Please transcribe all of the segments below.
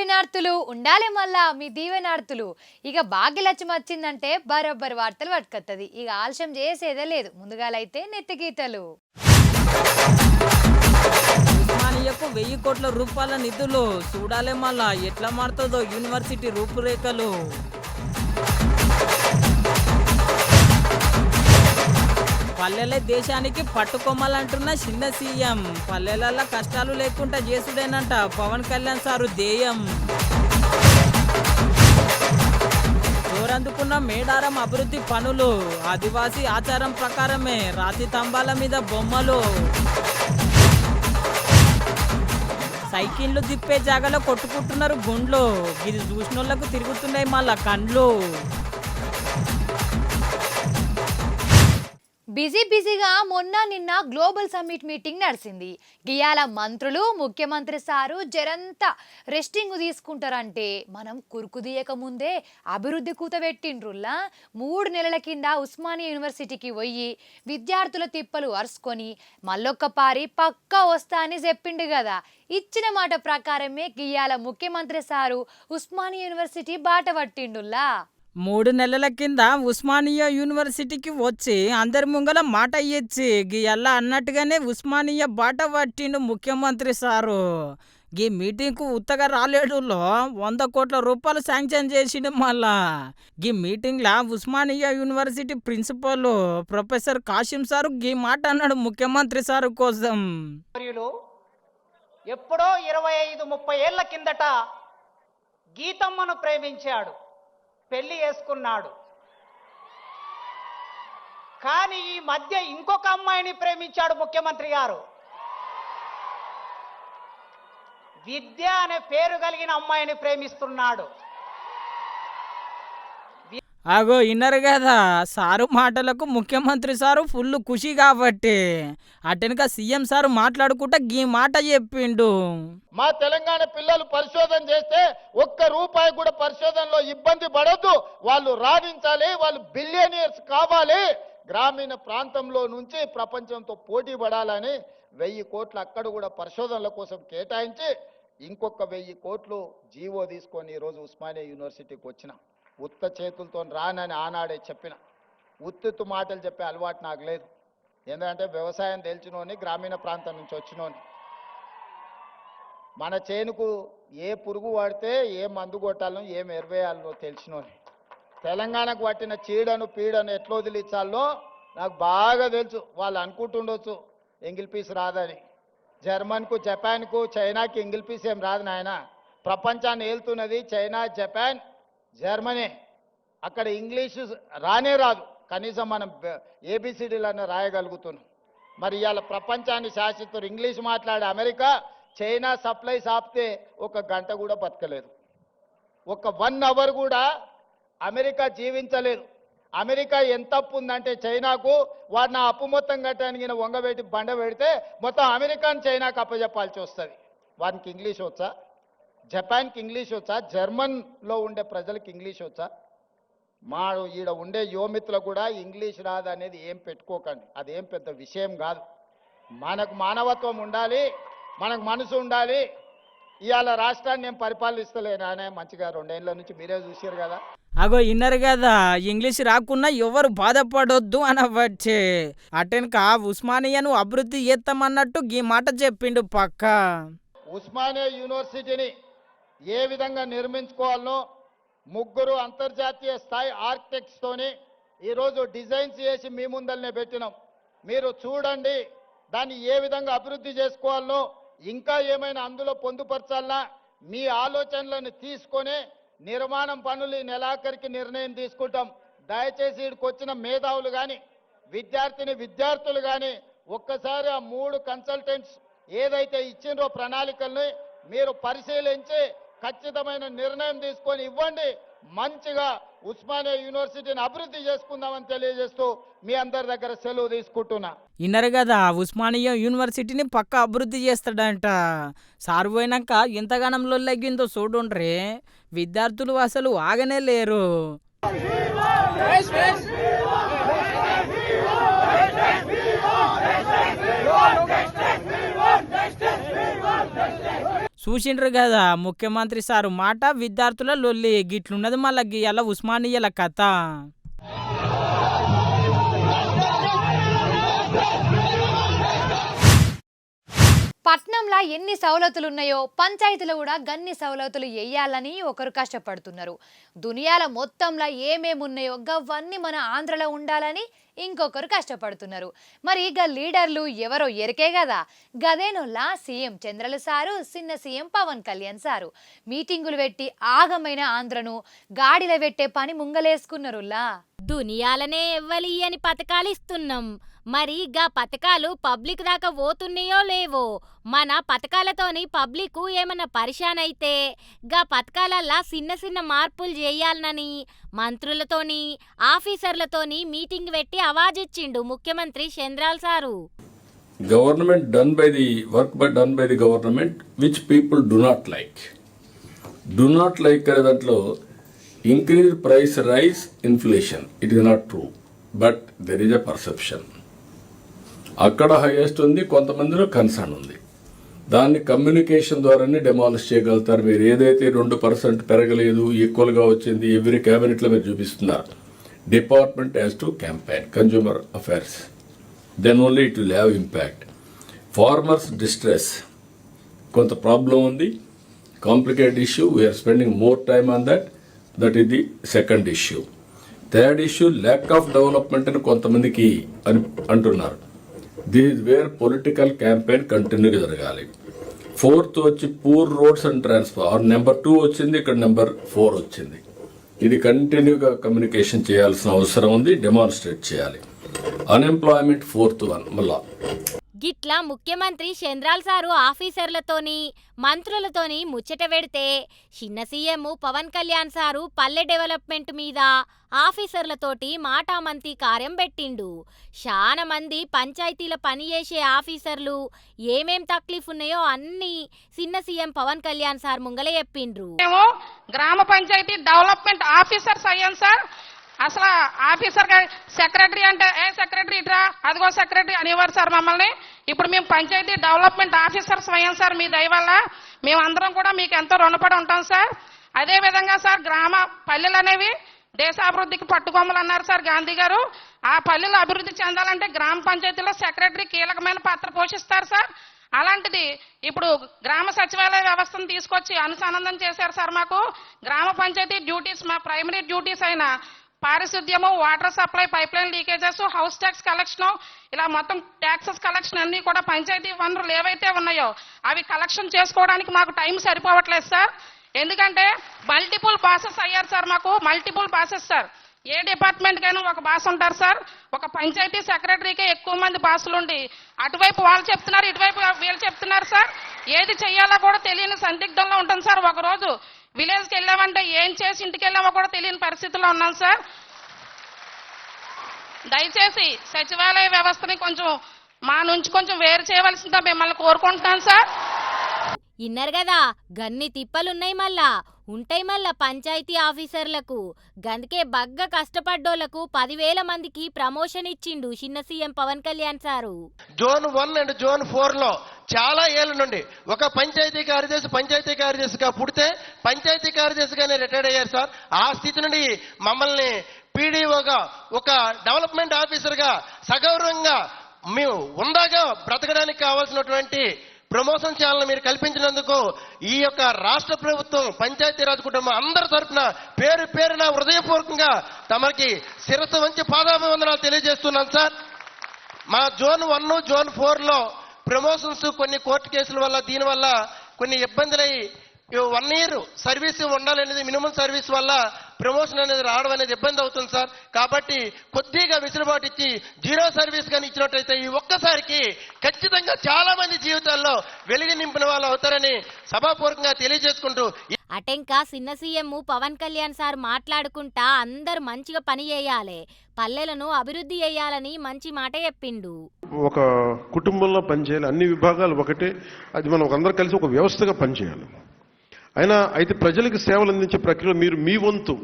దక్షిణార్థులు ఉండాలి మళ్ళా మీ దీవెనార్థులు ఇక భాగ్యలక్ష్యం వచ్చిందంటే బరోబ్బర్ వార్తలు పట్టుకొత్తది. ఇక ఆలస్యం చేసేదే లేదు. ముందుగాలైతే నెత్తిగీతలు ఉస్మానియాకు వెయ్యి కోట్ల రూపాయల నిధులు. చూడాలే మళ్ళా ఎట్లా మారుతుందో యూనివర్సిటీ రూపురేఖలు. పల్లెల దేశానికి పట్టుకోమాలంటున్న చిన్న సీఎం. పల్లెలలో కష్టాలు లేకుండా చేసుడేనంట పవన్ కళ్యాణ్ సారు ధ్యేయం జోరందుకున్న మేడారం అభివృద్ధి పనులు ఆదివాసీ ఆచారం ప్రకారమే రాతి తంబాల మీద బొమ్మలు. సైకిళ్ళు తిప్పే జాగాలో కొట్టుకుంటున్నారు గుండ్లు. ఇది చూసినోళ్ళకు తిరుగుతున్నాయి మళ్ళా కండ్లు. బిజీ బిజీగా మొన్న నిన్న గ్లోబల్ సమ్మిట్ మీటింగ్ నడిచింది. గియాల మంత్రులు ముఖ్యమంత్రి సారు జరంతా రెస్టింగ్ తీసుకుంటారంటే మనం కురుకుదీయక ముందే అభివృద్ధి కూతబెట్టిండ్రుల్లా మూడు నెలల కింద ఉస్మానియా యూనివర్సిటీకి పోయి విద్యార్థుల తిప్పలు అరుసుకొని మళ్ళొక్క పారి పక్కా వస్తా అని చెప్పిండు కదా. ఇచ్చిన మాట ప్రకారమే గియాల ముఖ్యమంత్రి సారు ఉస్మానియా యూనివర్సిటీ బాట పట్టిండుల్లా? మూడు నెలల కింద ఉస్మానియా యూనివర్సిటీకి వచ్చి అందరి ముంగల మాట ఇచ్చి గీ అన్నట్టుగానే ఉస్మానియా బాట పట్టిండు ముఖ్యమంత్రి సారు. గీ మీటింగ్కు ఉత్తగా రాలేడులో వంద కోట్ల రూపాయలు శాంక్షన్ చేసిండు మళ్ళా. గీ మీటింగ్లా Osmania university principal professor Kasim sir గీ మాట అన్నాడు ముఖ్యమంత్రి సారు కోసం. ఎప్పుడో ఇరవై ఐదు ముప్పై ఏళ్ళ కిందట గీతమ్మను ప్రేమించాడు. పెళ్ళి చేసుకున్నాడు. కానీ ఈ మధ్య ఇంకొక అమ్మాయిని ప్రేమించాడు ముఖ్యమంత్రి గారు. విద్య అనే పేరు కలిగిన అమ్మాయిని ప్రేమిస్తున్నాడు. అగో ఇన్నరు కదా సారు మాటలకు ముఖ్యమంత్రి సారు ఫుల్ ఖుషి కాబట్టి. అటెనక సీఎం సారు మాట్లాడుకుంటా గీ మాట చెప్పిండు. మా తెలంగాణ పిల్లలు పరిశోధన చేస్తే ఒక్క రూపాయి కూడా పరిశోధనలో ఇబ్బంది పడద్దు. వాళ్ళు రాణించాలి వాళ్ళు బిలియనియర్స్ కావాలి. గ్రామీణ ప్రాంతంలో నుంచి ప్రపంచంతో పోటీ పడాలని వెయ్యి కోట్లు అక్కడ కూడా పరిశోధనల కోసం కేటాయించి ఇంకొక వెయ్యి కోట్లు జీవో తీసుకొని ఈరోజు ఉస్మానియా యూనివర్సిటీకి వచ్చిన. ఉత్త చేతులతో రానని ఆనాడే చెప్పిన. ఉత్తుత్తు మాటలు చెప్పే అలవాటు నాకు లేదు. ఎందుకంటే వ్యవసాయం తెలిసినోని గ్రామీణ ప్రాంతం నుంచి వచ్చినోని. మన చేనుకు ఏ పురుగు వాడితే ఏ మందు కొట్టాలనో ఏం ఎరవేయాలనో తెలిసినోని తెలంగాణకు పట్టిన చీడను పీడను ఎట్లా వదిలించాలో నాకు బాగా తెలుసు. వాళ్ళు అనుకుంటుండొచ్చు ఎంగిల్ పీస్ రాదని. జర్మన్కు జపాన్కు చైనాకి ఎంగిల్ పీస్ ఏం రాదు నాయన. ప్రపంచాన్ని ఏలుతున్నది చైనా జపాన్ జర్మనీ అక్కడ ఇంగ్లీషు రానే రాదు. కనీసం మనం ఏబిసిడీలన్నా రాయగలుగుతున్నాం. మరి ఇవాళ ప్రపంచాన్ని శాసిస్తారు ఇంగ్లీష్ మాట్లాడే అమెరికా చైనా సప్లైస్ ఆపితే ఒక గంట కూడా బతకలేదు. ఒక వన్ అవర్ కూడా అమెరికా జీవించలేదు. అమెరికా ఎంత అప్పు ఉందంటే చైనాకు వాడిని నా అప్పు మొత్తం కట్టడానికి వంగబెట్టి బండ పెడితే మొత్తం అమెరికాని చైనాకు అప్పచెప్పాల్సి వస్తుంది. వానికి ఇంగ్లీష్ వచ్చా? జపాన్కి ఇంగ్లీష్ వచ్చా? జర్మన్లో ఉండే ప్రజలకు ఇంగ్లీష్ వచ్చా? మా ఈడ ఉండే యువమిత్రులు కూడా ఇంగ్లీష్ రాదు అనేది ఏం పెట్టుకోకండి. అదేం పెద్ద విషయం కాదు. మనకు మానవత్వం ఉండాలి మనకు మనసు ఉండాలి. ఇవాళ రాష్ట్రాన్ని నేను పరిపాలిస్తలేను మంచిగా రెండేళ్ళ నుంచి మీరే చూసారు కదా. అగో ఇన్నరు కదా ఇంగ్లీష్ రాకున్నా ఎవరు బాధపడొద్దు అనవచ్చే అటెనక ఉస్మానియాను అభివృద్ధి చేస్తామన్నట్టు గీ మాట చెప్పిండు పక్క. ఉస్మానియా యూనివర్సిటీని ఏ విధంగా నిర్మించుకోవాలనో ముగ్గురు అంతర్జాతీయ స్థాయి ఆర్కిటెక్ట్స్తోని ఈరోజు డిజైన్స్ చేసి మీ ముందరనే పెట్టినాం. మీరు చూడండి దాన్ని ఏ విధంగా అభివృద్ధి చేసుకోవాలనో ఇంకా ఏమైనా అందులో పొందుపరచాలన్నా మీ ఆలోచనలను తీసుకొని నిర్మాణం పనులు ఈ నెలాఖరికి నిర్ణయం తీసుకుంటాం. దయచేసి ఇక్కడికి వచ్చిన మేధావులు కానీ విద్యార్థిని విద్యార్థులు కానీ ఒక్కసారి ఆ మూడు కన్సల్టెంట్స్ ఏదైతే ఇచ్చిండ్రో ప్రణాళికల్ని మీరు పరిశీలించి ఖచ్చితమైన నిర్ణయం తీసుకొని ఇవ్వండి. మంచిగా ఉస్మానియా యూనివర్సిటీని అభివృద్ధి చేసుకుందామని తెలియజేస్తూ మీ అందరి దగ్గర సెలవు తీసుకుంటున్నా. ఇన్నరు కదా ఉస్మానియా యూనివర్సిటీని పక్క అభివృద్ధి చేస్తాడంట. సారు పోయినాక ఎంతగానంలో లగ్గిందో చూడుండ్రి. విద్యార్థులు అసలు ఆగనే లేరు. చూసిండ్రు కదా ముఖ్యమంత్రి సారు మాట విద్యార్థుల లొల్లి. గిట్లున్నది మళ్ళీ గీయాల ఉస్మానియాల కథ. పట్నంలో ఎన్ని సవలతులు ఉన్నాయో పంచాయతీలో కూడా గన్ని సవలతులు వేయాలని ఒకరు కష్టపడుతున్నారు. దునియాల మొత్తంలో ఏమేమి ఉన్నాయో గవన్నీ మన ఆంధ్రలో ఉండాలని ఇంకొకరు కష్టపడుతున్నారు. మరి ఇక లీడర్లు ఎవరో ఎరికే కదా. గదేనోలా సీఎం చంద్రల సారు చిన్న సీఎం పవన్ కళ్యాణ్ సారు. మీటింగులు పెట్టి ఆగమైన ఆంధ్రను గాడిలో పెట్టే పని ముంగలేసుకున్నారులా. దునియాలనే ఎవ్వలి అని పథకాలు ఇస్తున్నాం. మరి గా పథకాలు పబ్లిక్ దాకా పోతున్నాయో లేవో? మన పథకాలతోని పబ్లిక్ ఏమన్నా పరిశాన్ అయితే గా పథకాలల్లా చిన్న చిన్న మార్పులు చేయాలనని మంత్రులతోని ఆఫీసర్లతోని మీటింగ్ పెట్టి అవాజిచ్చిండు ముఖ్యమంత్రి చంద్రాల్ sir. Government done by the work by done by the government which people do not like. Do not like అనే దాంట్లో increase price rise inflation. It is not true. But there is a perception. అక్కడ highest ఉంది కొంతమందిలో concern ఉంది. దాన్ని communication ద్వారానే demolish చేయగలుగుతారు. మీరు ఏదైతే రెండు పర్సెంట్ పెరగలేదు ఈక్వల్గా వచ్చింది ఎవ్రీ క్యాబినెట్లో మీరు చూపిస్తున్నారు. Department has to campaign consumer affairs then only it will have impact farmers distress కొంత ప్రాబ్లం ఉంది. Complicated issue we're spending more time on that that ఇది the second issue third issue lack of development అని కొంతమందికి అని అంటున్నారు. These where political campaign కంటిన్యూగా జరగాలి. Fourth వచ్చి poor roads and transfer number two వచ్చింది ఇక్కడ నెంబర్ ఫోర్ వచ్చింది. ఇది కంటిన్యూగా కమ్యూనికేషన్ చేయాల్సిన అవసరం ఉంది డెమాన్స్ట్రేట్ చేయాలి. అన్ఎంప్లాయ్మెంట్ ఫోర్త్ వన్ మళ్ళా. గిట్ల ముఖ్యమంత్రి చంద్రాల్ సారు ఆఫీసర్లతోని మంత్రులతోని ముచ్చట పెడితే చిన్న సీఎం పవన్ కళ్యాణ్ సారు పల్లె డెవలప్మెంట్ మీద ఆఫీసర్లతోటి మాటామంతి కార్యం పెట్టిండు. చాలా మంది పంచాయతీల పనిచేసే ఆఫీసర్లు ఏమేం తక్లీఫ్ ఉన్నాయో అన్నీ చిన్న సీఎం పవన్ కళ్యాణ్ సార్ ముంగల చెప్పిండ్రు. మేము గ్రామ పంచాయతీ డెవలప్మెంట్ ఆఫీసర్స్ అయ్యాం సార్. అసలు ఆఫీసర్ సెక్రటరీ అంటే ఏ సెక్రటరీ ఇట్రా? అదిగో సెక్రటరీ అనేవారు సార్ మమ్మల్ని. ఇప్పుడు మేము పంచాయతీ డెవలప్మెంట్ ఆఫీసర్ స్వయం సార్ మీ దయ వల్ల మేమందరం కూడా మీకు ఎంతో రుణపడి ఉంటాం సార్. అదే విధంగా సార్ గ్రామ పల్లెలు అనేవి దేశాభివృద్ధికి పట్టుకొమ్మలు అన్నారు సార్ గాంధీ గారు. ఆ పల్లెలు అభివృద్ధి చెందాలంటే గ్రామ పంచాయతీలో సెక్రటరీ కీలకమైన పాత్ర పోషిస్తారు సార్. అలాంటిది ఇప్పుడు గ్రామ సచివాలయ వ్యవస్థను తీసుకొచ్చి అనుసంధానం చేశారు సార్ మాకు. గ్రామ పంచాయతీ డ్యూటీస్ మా ప్రైమరీ డ్యూటీస్ అయిన పారిశుద్ధ్యము water supply pipeline leakages house tax collection ఇలా మొత్తం ట్యాక్సెస్ కలెక్షన్ అన్ని కూడా పంచాయతీ వనరులు ఏవైతే ఉన్నాయో అవి కలెక్షన్ చేసుకోవడానికి మాకు టైం సరిపోవట్లేదు సార్ ఎందుకంటే మల్టిపుల్ బాసెస్ అయ్యారు సార్ మాకు. మల్టిపుల్ బాసెస్ సార్ ఏ డిపార్ట్మెంట్ కైనా ఒక బాస్ ఉంటారు సార్ ఒక పంచాయతీ సెక్రటరీకే ఎక్కువ మంది బాసులు ఉండి అటువైపు వాళ్ళు చెప్తున్నారు ఇటువైపు వీళ్ళు చెప్తున్నారు సార్ ఏది చేయాలో కూడా తెలియని సందిగ్ధంలో ఉంటుంది సార్ ఒకరోజు విలేజ్కి వెళ్ళామంటే ఏం చేసి ఇంటికి వెళ్ళామో కూడా తెలియని పరిస్థితిలో ఉన్నాం సార్. దయచేసి సచివాలయ వ్యవస్థని కొంచెం మా నుంచి కొంచెం వేరు చేయవలసిందిగా మిమ్మల్ని కోరుకుంటున్నాను సార్. ఇన్నరు కదా గన్ని తిప్పలున్నాయి మళ్ళా. ఉంటాయి మళ్ళా పంచాయతీ ఆఫీసర్లకు. గందుకే బగ్గ కష్టపడ్డోళ్ళకు పదివేల మందికి ప్రమోషన్ ఇచ్చిండు చిన్న CM Pawan Kalyan sir. Zone one and zone ఫోర్లో చాలా ఏళ్ళ నుండి ఒక పంచాయతీ కార్యదర్శి పంచాయతీ కార్యదర్శిగా పుడితే పంచాయతీ కార్యదర్శిగానే రిటైర్డ్ అయ్యారు సార్. ఆ స్థితి నుండి మమ్మల్ని పీడీఓగా ఒక డెవలప్మెంట్ ఆఫీసర్గా సగౌరవంగా మేము ఉందాగా బ్రతకడానికి కావాల్సినటువంటి ప్రమోషన్ ఛానల్ మీరు కల్పించినందుకు ఈ యొక్క రాష్ట్ర ప్రభుత్వం పంచాయతీరాజ్ కుటుంబం అందరి తరఫున పేరు పేరున హృదయపూర్వకంగా తమకి శిరస్సు వంచి పాదాభివందనాలు తెలియజేస్తున్నాను సార్. మా జోన్ వన్ జోన్ ఫోర్లో ప్రమోషన్స్ కొన్ని కోర్టు కేసుల వల్ల దీని వల్ల కొన్ని ఇబ్బందులై వన్ ఇయర్ సర్వీస్ ఉండాలనేది మినిమం సర్వీస్ వల్ల ప్రమోషన్ అనేది రావడం అనేది ఇబ్బంది అవుతుంది సార్. కాబట్టి కొద్దిగా విసులుబాటు ఇచ్చి జీరో సర్వీస్ కానీ ఇచ్చినట్టయితే ఈ ఒక్కసారికి ఖచ్చితంగా చాలా మంది జీవితాల్లో వెలుగు నింపిన వాళ్ళు అవుతారని సభాపూర్వకంగా తెలియజేసుకుంటూ అటెంకా సిన్న సీఎం పవన్ కళ్యాణ్ సార్ మాట్లాడుకుంటా అందరు మంచిగా పని చేయాలి. పల్లెలను అభివృద్ధి చేయాలని మంచి మాట చెప్పిండు. ఒక కుటుంబంలో పనిచేయాలి అన్ని విభాగాలు ఒకటే అది మనం అందరం కలిసి ఒక వ్యవస్థగా పనిచేయాలి. అయినా అయితే ప్రజలకు సేవలు అందించే ప్రక్రియలో మీరు మీ వంతు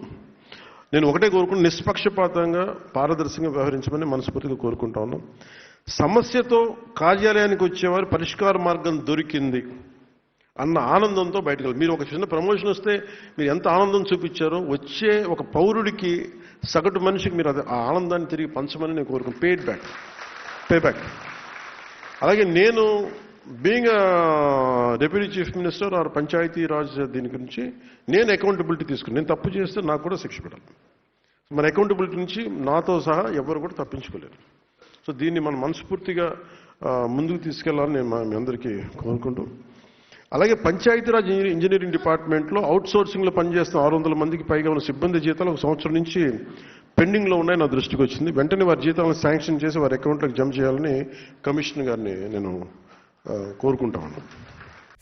నేను ఒకటే కోరుకుని నిష్పక్షపాతంగా పారదర్శకంగా వ్యవహరించమని మనస్ఫూర్తిగా కోరుకుంటా ఉన్నాం. సమస్యతో కార్యాలయానికి వచ్చేవారు పరిష్కార మార్గం దొరికింది అన్న ఆనందంతో బయటకు వెళ్ళాలి. మీరు ఒక చిన్న ప్రమోషన్ వస్తే మీరు ఎంత ఆనందం చూపించారో వచ్చే ఒక పౌరుడికి సగటు మనిషికి మీరు అది ఆ ఆనందాన్ని తిరిగి పంచమని నేను కోరుకున్నాను పేడ్ బ్యాక్ పేబ్యాక్ అలాగే నేను being deputy chief minister or Panchayat Raj దీని గురించి నేను అకౌంటబిలిటీ తీసుకుని నేను తప్పు చేస్తే నాకు కూడా శిక్ష పెట్టాలి మన అకౌంటబిలిటీ నుంచి నాతో సహా ఎవరు కూడా తప్పించుకోలేరు. సో దీన్ని మనం మనస్ఫూర్తిగా ముందుకు తీసుకెళ్ళాలని నేను మా- మీ అందరికీ కోరుకుంటూ అలాగే పంచాయతీరాజ్ ఇంజనీరింగ్ డిపార్ట్మెంట్లో అవుట్ సోర్సింగ్లో పనిచేస్తున్న ఆరు వందల మందికి పైగా ఉన్న సిబ్బంది జీతాలు ఒక సంవత్సరం నుంచి పెండింగ్లో ఉన్నాయి నా దృష్టికి వచ్చింది. వెంటనే వారి జీతాలను శాంక్షన్ చేసి వారి అకౌంట్లకు జమ చేయాలని కమిషనర్ గారిని నేను ఆ, కోరుకుంటా ఉన్నాను.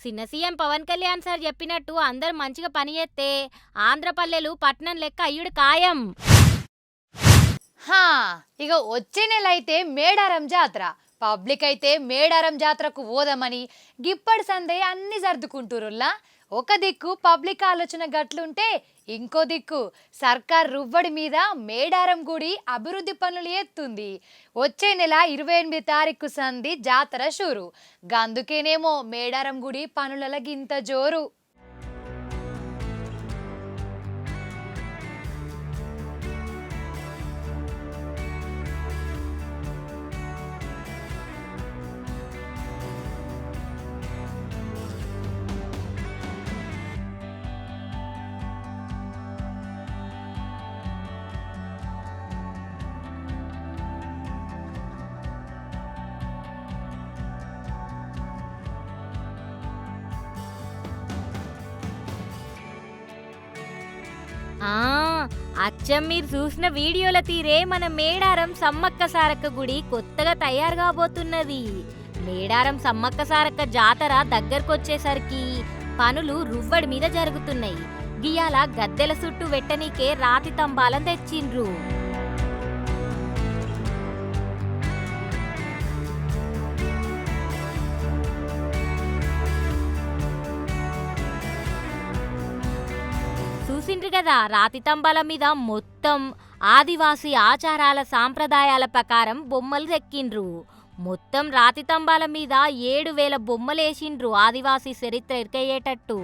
చిన్న సీఎం పవన్ కళ్యాణ్ సార్ చెప్పినట్టు అందరు మంచిగా పని చేస్తే ఆంధ్రపల్లెలు పట్నం లెక్క అయ్యుడు ఖాయం. హా ఇక వచ్చే నెల అయితే మేడారం జాతర. పబ్లిక్ అయితే మేడారం జాతరకు పోదామని గిప్పటి సందే అన్ని సర్దుకుంటురుల్లా ఒక దిక్కు పబ్లిక్ ఆలోచన గట్లుంటే ఇంకో దిక్కు సర్కార్ రువ్వడి మీద మేడారం గుడి అభివృద్ధి పనులు ఎత్తుంది. వచ్చే నెల ఇరవై ఎనిమిది తారీఖు సంధి జాతర షూరు. గందుకేనేమో మేడారం గుడి పనుల గింత జోరు. అచ్చం మీరు చూసిన వీడియోల తీరే మన మేడారం సమ్మక్క సారక్క గుడి కొత్తగా తయారు కాబోతున్నది. మేడారం సమ్మక్క సారక్క జాతర దగ్గరకొచ్చేసరికి పనులు రువ్వడి మీద జరుగుతున్నాయి. గియాల గద్దెల చుట్టూ వెట్టనీకే రాతి తంబాలం తెచ్చిండ్రు. కదా రాతి తంబాల మీద మొత్తం ఆదివాసి ఆచారాల సాంప్రదాయాల ప్రకారం బొమ్మలు చెక్కిండ్రు మొత్తం రాతి తంబాల మీద ఏడు వేల బొమ్మలేసిండ్రు ఆదివాసీ చరిత్ర ఇరికయ్యేటట్టు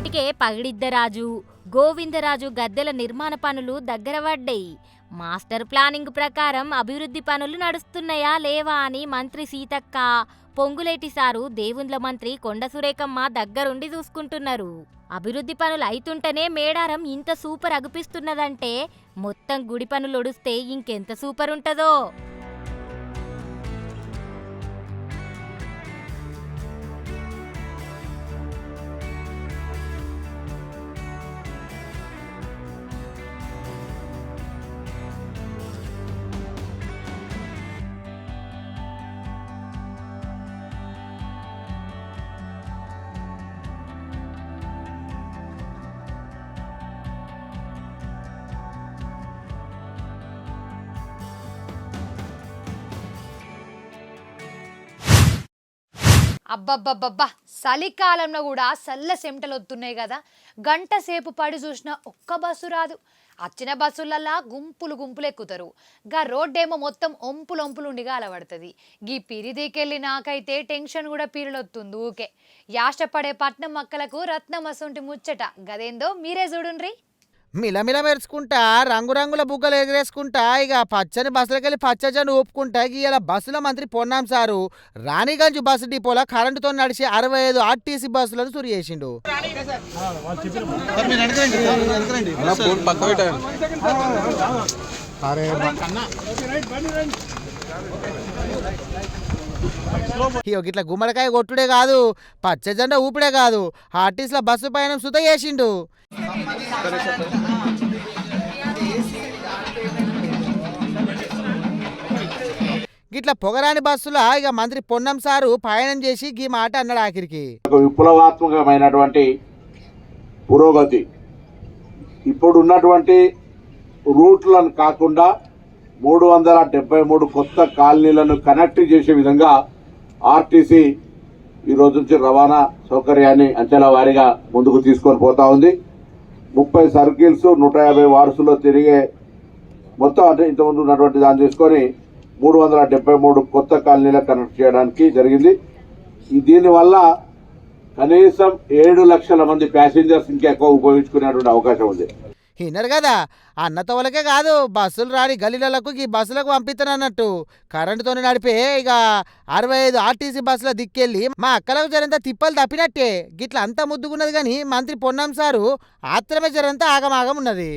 ఇప్పటికే పగిడిద్దరాజు గోవిందరాజు గద్దెల నిర్మాణ పనులు దగ్గర పడ్డాయి. మాస్టర్ ప్లానింగ్ ప్రకారం అభివృద్ధి పనులు నడుస్తున్నాయా లేవా అని మంత్రి సీతక్క పొంగులేటి సారు దేవుండ్ల మంత్రి కొండ సురేఖమ్మ దగ్గరుండి చూసుకుంటున్నారు. అభివృద్ధి పనులు అయితుంటేనే మేడారం ఇంత సూపర్ అగుపిస్తున్నదంటే మొత్తం గుడి పనులు ఒడిస్తే ఇంకెంత సూపర్ ఉంటుందో అబ్బబ్బబ్బబ్బా చలికాలంలో కూడా చల్ల సెమటలు వస్తున్నాయి కదా. గంట సేపు పడి చూసిన ఒక్క బస్సు రాదు. వచ్చిన బస్సులల్లా గుంపులు గుంపులు ఎక్కుతారు గా రోడ్డేమో మొత్తం ఒంపులు ఒంపులు ఉండిగా అలవడుతుంది. గీ పిరిదికెళ్ళి నాకైతే టెన్షన్ కూడా పీరులొత్తుంది ఊకే. యాష్టపడే పట్నం మక్కలకు రత్నం అసొంటి ముచ్చట. గదేందో మీరే చూడుండ్రీ. మిలమిల మెరుచుకుంటా రంగురంగుల బుగ్గలు ఎగరేసుకుంటా ఇక పచ్చని బస్సులకెళ్ళి పచ్చజను ఊపుకుంటా ఇవాళ బస్సుల మంత్రి పొన్నాం సారు. రాణిగంజ్ బస్సు డిపోలో కరెంటుతో నడిచి అరవై ఐదు ఆర్టీసీ బస్సులను సురి చేసిండు. అరే ఇట్లా గుమ్మడికాయ కొట్టుడే కాదు పచ్చ జెండా ఊపిడే కాదు ఆర్టీసీల బస్సు పైన సుత చేసిండు. గిట్ల పొగరాని బస్సుల ఇక మంత్రి పొన్నం సారు పయనం చేసి గీ మాట అన్నాడు ఆఖరికి. విప్లవాత్మకమైనటువంటి పురోగతి. ఇప్పుడు ఉన్నటువంటి రూట్లను కాకుండా మూడు వందల డెబ్బై మూడు కొత్త కాలనీలను కనెక్ట్ చేసే విధంగా ఆర్టీసీ ఈ రోజు నుంచి రవాణా సౌకర్యాన్ని అంచెల వారీగా ముందుకు తీసుకొని పోతా ఉంది. ముప్పై సర్కిల్స్ నూట యాభై వార్డ్స్లో తిరిగే మొత్తం అంటే ఇంతకుముందు ఉన్నటువంటి దాన్ని తీసుకొని మూడు వందల డెబ్బై మూడు కొత్త కాలనీలకు కనెక్ట్ చేయడానికి జరిగింది. దీనివల్ల కనీసం ఏడు లక్షల మంది ప్యాసింజర్స్ ఇంకా ఎక్కువ ఉపయోగించుకునేటువంటి అవకాశం ఉంది. విన్నారు కదా. అన్నతో కాదు బస్సులు రాని గలీలకు ఈ బస్సులకు పంపిస్తానన్నట్టు. కరెంటుతో నడిపే ఇక అరవై ఐదు ఆర్టీసీ బస్సుల దిక్కెళ్ళి మా అక్కలకు జరంతా తిప్పలు తప్పినట్టే. గిట్ల అంతా ముద్దుకున్నది కానీ మంత్రి పొన్నం సారు ఆత్రమే జరంతా ఆగమాగం ఉన్నది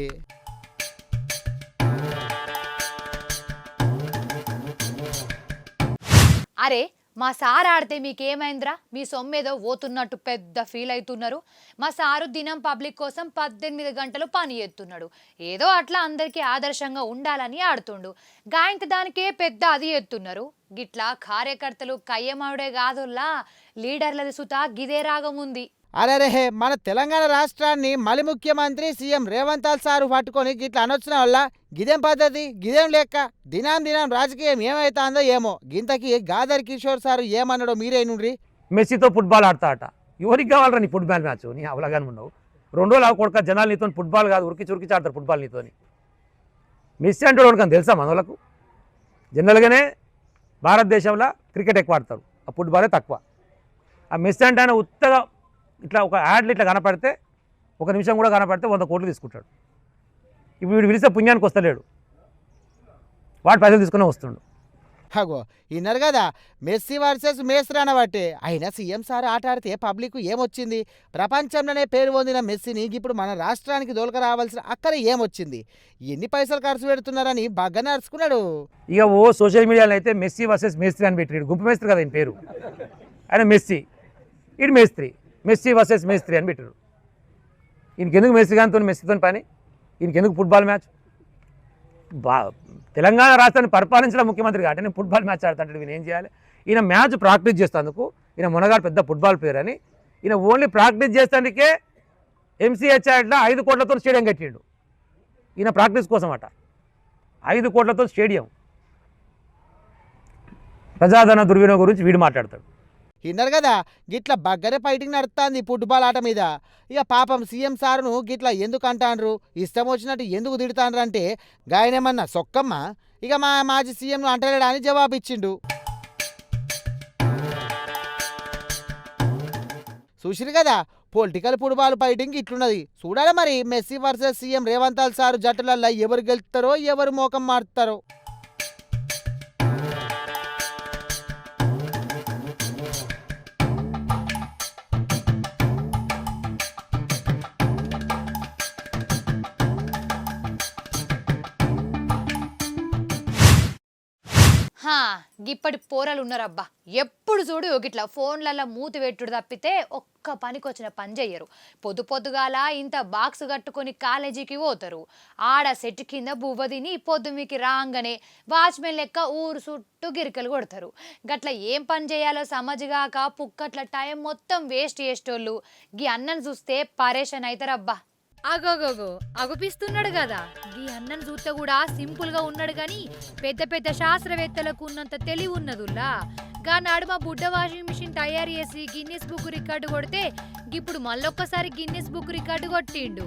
అరే మా సార్ ఆడితే మీకేమైందిరా? మీ సొమ్మేదో పోతున్నట్టు పెద్ద ఫీల్ అవుతున్నారు మా సారు దినం పబ్లిక్ కోసం పద్దెనిమిది గంటలు పని చేస్తున్నాడు. ఏదో అట్లా అందరికీ ఆదర్శంగా ఉండాలని ఆడుతుండు. గాయంత దానికే పెద్ద అది ఎత్తున్నారు. గిట్లా కార్యకర్తలు కయ్యమావుడే కాదుల్లా. లీడర్లది సుత గిదే రాగం ఉంది అరేరే మన తెలంగాణ రాష్ట్రాన్ని మలి ముఖ్యమంత్రి సీఎం రేవంత్ సారు పట్టుకొని గిట్లా అనొచ్చిన వల్ల గిదేం పద్ధతి గిదేం లెక్క? దినం దినం రాజకీయం ఏమైతుందో ఏమో. గింతకి గాదర్ కిషోర్ సారు ఏమన్నాడో మీరేనుండ్రి మెస్సీతో ఫుట్బాల్ ఆడతాట. ఎవరికి కావాలరా నీ ఫుట్బాల్ మ్యాచ్? నీ అవలాగానే ఉన్నావు. రెండు రోజులు కొడుక జనాలు నీతో ఫుట్బాల్ కాదు ఉరికి చురికి ఆడతారు ఫుట్బాల్ నీతోని. మెస్సీ అంటే వాడికి తెలుసా మనోళ్ళకు? జనరల్గానే భారతదేశంలో క్రికెట్ ఎక్కువ ఆడతారు. ఆ ఫుట్బాలే తక్కువ. ఆ మెస్సీ అంటే ఆయన ఉత్తగా ఇట్లా ఒక యాడ్లు ఇట్లా కనపడితే ఒక నిమిషం కూడా కనపడితే వంద కోట్లు తీసుకుంటాడు. ఇప్పుడు వీడు పిలిస్తే పుణ్యానికి వస్తలేడు. వాడు పైసలు తీసుకునే వస్తుండు. అగో విన్నారు కదా మెస్సీ వర్సెస్ మేస్త్రి అనబట్టే. అయినా సీఎం సార్ ఆట ఆడితే పబ్లిక్ ఏమొచ్చింది? ప్రపంచంలోనే పేరు పొందిన మెస్సీని ఇప్పుడు మన రాష్ట్రానికి దోలక రావాల్సిన అక్కడ ఏమొచ్చింది? ఎన్ని పైసలు ఖర్చు పెడుతున్నారని బాగా నడుచుకున్నాడు ఇక ఓ సోషల్ మీడియాలో అయితే మెస్సీ వర్సెస్ మేస్త్రి అని పెట్టాడు. గుంపు మేస్త్రి కదా ఆయన పేరు. ఆయన మెస్సీ. ఇటు మేస్త్రి. మెస్సీ వర్సెస్ మేస్త్రి అని పెట్టారు ఈయనకెందుకు మెస్సీ గానితో మెస్సీతో పని? ఈయనకెందుకు ఫుట్బాల్ మ్యాచ్? బా తెలంగాణ రాష్ట్రాన్ని పరిపాలించడం ముఖ్యమంత్రి కాబట్టి నేను ఫుట్బాల్ మ్యాచ్ ఆడుతుంటాడు. ఈయన ఏం చేయాలి? ఈయన మ్యాచ్ ప్రాక్టీస్ చేస్తేందుకు ఈయన మునగాడు పెద్ద ఫుట్బాల్ ప్లేయర్ అని ఈయన ఓన్లీ ప్రాక్టీస్ చేసేందుకే ఎంసీహెచ్ ఐదు కోట్లతో స్టేడియం కట్టిండు. ఈయన ప్రాక్టీస్ కోసం అట ఐదు కోట్లతో స్టేడియం. ప్రజాధన దుర్వినియోగం గురించి వీడు మాట్లాడతాడు. విన్నారు కదా? గిట్ల బగ్గరే ఫైటింగ్ నడుస్తుంది ఫుట్బాల్ ఆట మీద. ఇక పాపం సీఎం సారును గిట్ల ఎందుకు అంటాండ్రు? ఇష్టం వచ్చినట్టు ఎందుకు తిడతాండ్రు అంటే గాయనేమన్నా సొక్కమ్మ? ఇక మా మాజీ సీఎంను అంటలేడా అని జవాబు ఇచ్చిండు. చూసిరు కదా? పొలిటికల్ ఫుట్బాల్ ఫైటింగ్ ఇట్లున్నది. చూడాలి మరి Messi versus CM Revanth sir sir జట్టులల్లో ఎవరు గెలుస్తారో ఎవరు మోకం మారుతారో. హా గిప్పటి పోరలు ఉన్నారబ్బా. ఎప్పుడు చూడు గిట్లా ఫోన్లలో మూతి పెట్టుడు తప్పితే ఒక్క పనికొచ్చిన పని చెయ్యరు. పొద్దు పొద్దుగాల ఇంత బాక్స్ కట్టుకొని కాలేజీకి పోతారు. ఆడ సెట్ కింద బువ్వ తిని పొద్దుమికి రాగానే వాచ్మెన్ లెక్క ఊరు చుట్టూ గిరికలు కొడతారు. గట్ల ఏం పని చేయాలో సమజ్గాక పుక్కట్ల టైం మొత్తం వేస్ట్ చేసేటోళ్ళు. గీ అన్నను చూస్తే పరేషన్ అవుతారబ్బా అగోగోగో అగుపిస్తున్నాడు కదా. ఈ అన్నం చూస్తే కూడా సింపుల్గా ఉన్నాడు గాని పెద్ద పెద్ద శాస్త్రవేత్తలకు ఉన్నంత తెలివి ఉన్నదుల్లా. గా నడుమ బుడ్డ వాషింగ్ మిషన్ తయారు చేసి గిన్నెస్ బుక్ రికార్డు కొడితే ఇప్పుడు మళ్ళొక్కసారి గిన్నెస్ బుక్ రికార్డు కొట్టిండు.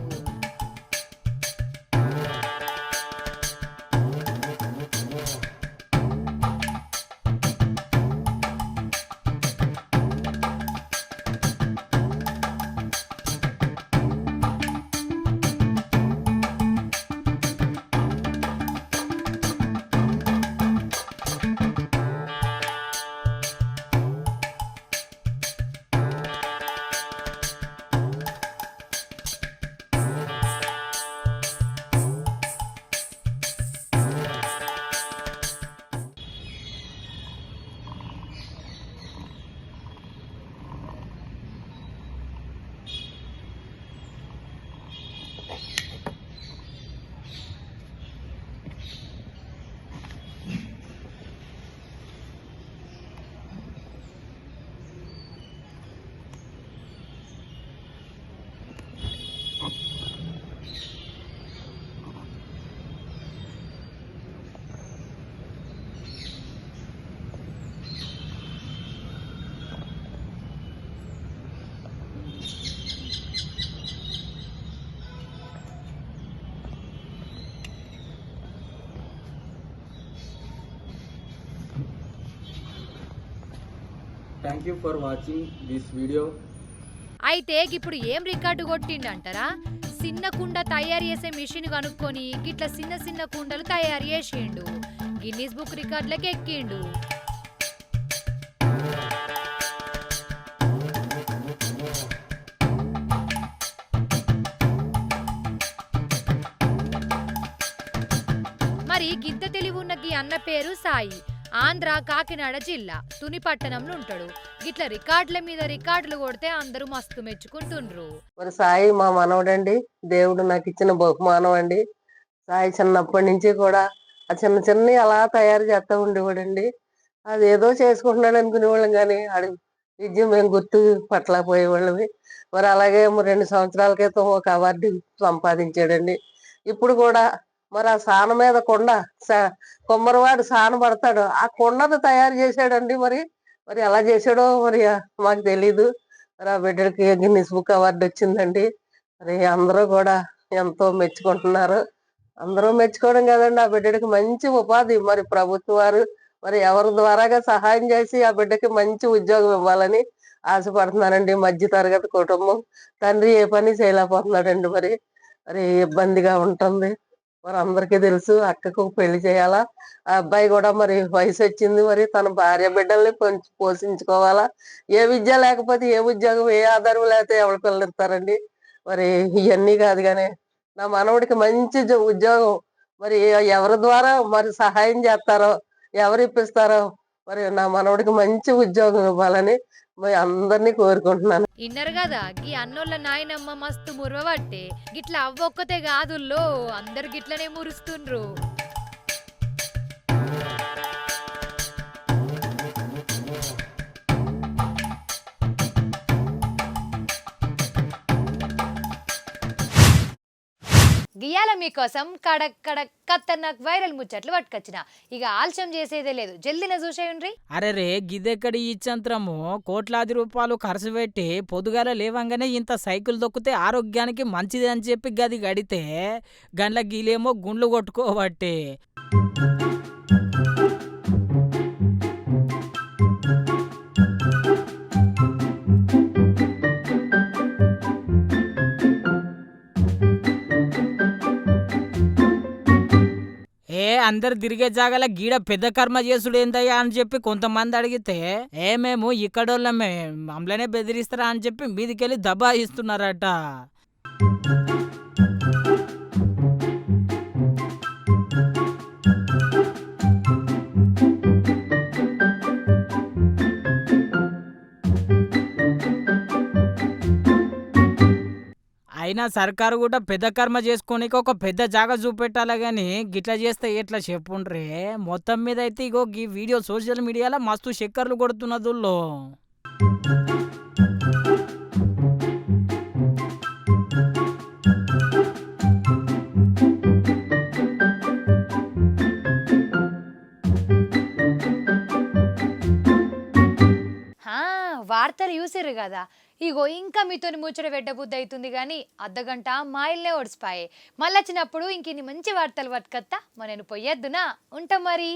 Thank you for watching this video అయితే ఇప్పుడు ఏం రికార్డు కొట్టిండు అంటారా చిన్న కుండ తయారు చేసే మిషన్ కనుక్కొని గిట్ల చిన్న చిన్న కుండలు తయారు చేసిండు. గిన్నీస్ బుక్ రికార్డులకు ఎక్కిండు. మరి గింత తెలివి ఉన్న గీ అన్న పేరు సాయి. ఆంధ్ర కాకినాడ జిల్లా తుని పట్టణంలో ఉంటాడు. గిట్ల రికార్డుల మీద రికార్డులు కొడితే అందరూ మస్తు మెచ్చుకుంటుండ్రు. మరి సాయి మా మనవడండి దేవుడు నాకు ఇచ్చిన బహుమానం అండి. సాయి చిన్నప్పటి నుంచి కూడా ఆ చిన్న చిన్న అలా తయారు చేస్తా ఉండేవాడండి. అది ఏదో చేసుకుంటున్నాడు అనుకునేవాళ్ళం కానీ అడి విద్య మేము గుర్తు పట్టలేకపోయేవాళ్ళమి. మరి అలాగే రెండు సంవత్సరాల క్రితం ఒక అవార్డు సంపాదించాడండి. ఇప్పుడు కూడా మరి ఆ సాన మీద కొండ సా- కొమ్మరివాడు సాన పడతాడు. ఆ కొండను తయారు చేశాడండి మరి. మరి ఎలా చేశాడో మరి మాకు తెలీదు. మరి ఆ బిడ్డకి గిన్నిస్ బుక్ అవార్డు వచ్చిందండి. మరి అందరూ కూడా ఎంతో మెచ్చుకుంటున్నారు. అందరూ మెచ్చుకోవడం కదండి. ఆ బిడ్డకి మంచి ఉపాధి. మరి ప్రభుత్వం వారు మరి ఎవరి ద్వారాగా సహాయం చేసి ఆ బిడ్డకి మంచి ఉద్యోగం ఇవ్వాలని ఆశపడుతున్నానండి మధ్య తరగతి కుటుంబం. తండ్రి ఏ పని చేయలేకపోతున్నాడండి మరి. మరి ఇబ్బందిగా ఉంటుంది. మరి అందరికీ తెలుసు అక్కకు పెళ్ళి చేయాలా? ఆ అబ్బాయి కూడా మరి వయసు వచ్చింది మరి తన భార్య బిడ్డల్ని పోషించుకోవాలా? ఏ విద్య లేకపోతే ఏ ఉద్యోగం ఏ ఆధారం లేకపోతే ఎవరి పిల్లలు ఇస్తారండి? మరి ఇవన్నీ కాదు కానీ నా మనవడికి మంచి ఉద్యోగం. మరి ఎవరి ద్వారా మరి సహాయం చేస్తారో ఎవరు ఇప్పిస్తారో మరి నా మనవడికి మంచి ఉద్యోగం ఇవ్వాలని మరి అందరినీ కోరుకుంటున్నాను. ఇన్నరు కదా గీ అన్నోళ్ళ నాయనమ్మ మస్తు మురవబట్టే గిట్ల అవ్వొక్కతే కాదుల్లో అందరు గిట్లనే మురుస్తుండ్రు. గియాల మీకోసం కడక్ కడక్ ఖతర్నాక్ వైరల్ ముచ్చట్లు పట్టుకొచ్చిన. ఇక ఆలస్యం చేసేదే లేదు. జల్దిన చూసేయండి అరే రే గిదెక్కడి ఈ చంత్రము కోట్లాది రూపాయలు ఖర్చు పెట్టి పొదుగాల లేవంగానే ఇంత సైకిల్ దొక్కితే ఆరోగ్యానికి మంచిది అని చెప్పి గది గడితే గండ్ల గీలేమో గుండ్లు కొట్టుకోబట్టి. అందరు తిరిగే జాగల గీడ పెద్ద కర్మ చేసుడు ఏందయ్యా అని చెప్పి కొంతమంది అడిగితే ఏ మేము ఇక్కడోళ్ళమే మమ్మల్నే బెదిరిస్తారా? అని చెప్పి మీదికెళ్ళి దబా ఇస్తున్నారట అయినా సర్కారు కూడా పెద్ద కర్మ చేసుకోనికి ఒక పెద్ద జాగా చూపెట్టాలి కానీ గిట్లా చేస్తే ఎట్లా చెప్పుండ్రే? మొత్తం మీద అయితే ఇగో ఈ వీడియో సోషల్ మీడియాలో మస్తు చక్కర్లు కొడుతున్నదుల్లో వార్తలు చూసారు కదా. ఇగో ఇంకా మీతోని ముచ్చట పెట్టబుద్ధి అవుతుంది కానీ అర్ధగంట మాయిల్నే ఓడిసిపాయే. మళ్ళీ వచ్చినప్పుడు ఇంక ఇన్ని మంచి వార్తలు పట్టుకత్తా మరి నేను పోయేద్దునా ఉంటా మరి.